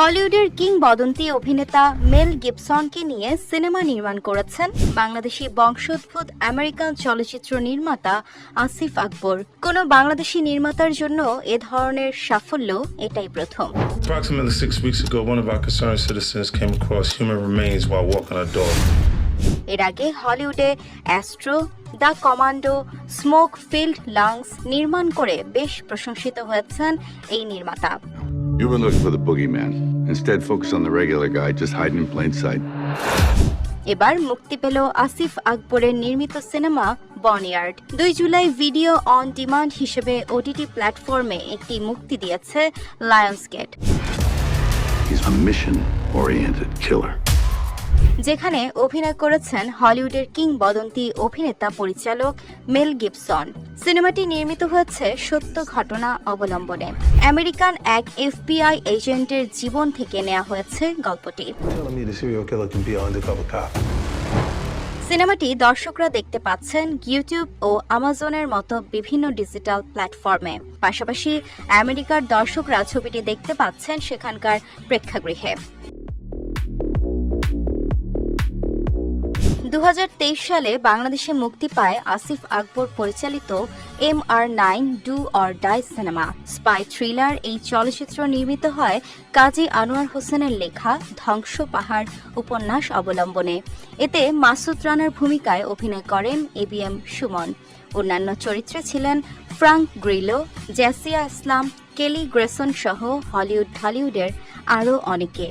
হলিউডের কিংবদন্তি অভিনেতা মেল গিবসনকে নিয়ে সিনেমা নির্মাণ করেছেন বাংলাদেশি বংশোদ্ভূত আমেরিকান চলচ্চিত্র নির্মাতা আসিফ আকবর কোনো বাংলাদেশি নির্মাতার জন্য এ ধরনের সাফল্য এটাই প্রথম Approximately six weeks ago, one of our concerned citizens came across human remains while walking our dog. এর আগে হলিউডে Astro the Commando smoke field lungs নির্মাণ করে বেশ প্রশংসিত হয়েছেন এই নির্মাতা You've been looking for the boogeyman. Instead, focus on the regular guy just hiding in plain sight. এবার মুক্তি পেল আসিফ আকবরের নির্মিত সিনেমা বনিয়ার্ড দুই জুলাই ভিডিও অন ডিমান্ড হিসেবে ওটিটি প্ল্যাটফর্মে একটি মুক্তি দিয়েছে Lionsgate He's a mission oriented killer. যেখানে অভিনয় করেছেন হলিউডের কিংবদন্তি অভিনেতা পরিচালক মেল গিবসন। সিনেমাটি নির্মিত হয়েছে সত্য ঘটনা অবলম্বনে। আমেরিকান এক এফবিআই এজেন্টের জীবন থেকে নেওয়া হয়েছে গল্পটি. সিনেমাটি দর্শকরা দেখতে পাচ্ছেন ইউটিউব ও আমাজনের মতো বিভিন্ন ডিজিটাল প্ল্যাটফর্মে। পাশাপাশি আমেরিকার দর্শকরা ছবিটি দেখতে পাচ্ছেন সেখানকার প্রেক্ষাগৃহে। দু হাজার তেইশ সালে বাংলাদেশে মুক্তি পায় আসিফ আকবর পরিচালিত M R nine, do or die cinema. Spy thriller এই চলচ্চিত্র নির্মিত হয় কাজী আনোয়ার হোসেনের লেখা ধ্বংস পাহাড় উপন্যাস অবলম্বনে। এতে মাসুদ রানার ভূমিকায় অভিনয় করেন এ বি এম সুমন। অন্যান্য চরিত্রে ছিলেন Frank Grillo, Jessia Islam, Kelly Greyson সহ হলিউড ঢালিউডের আরও অনেকে.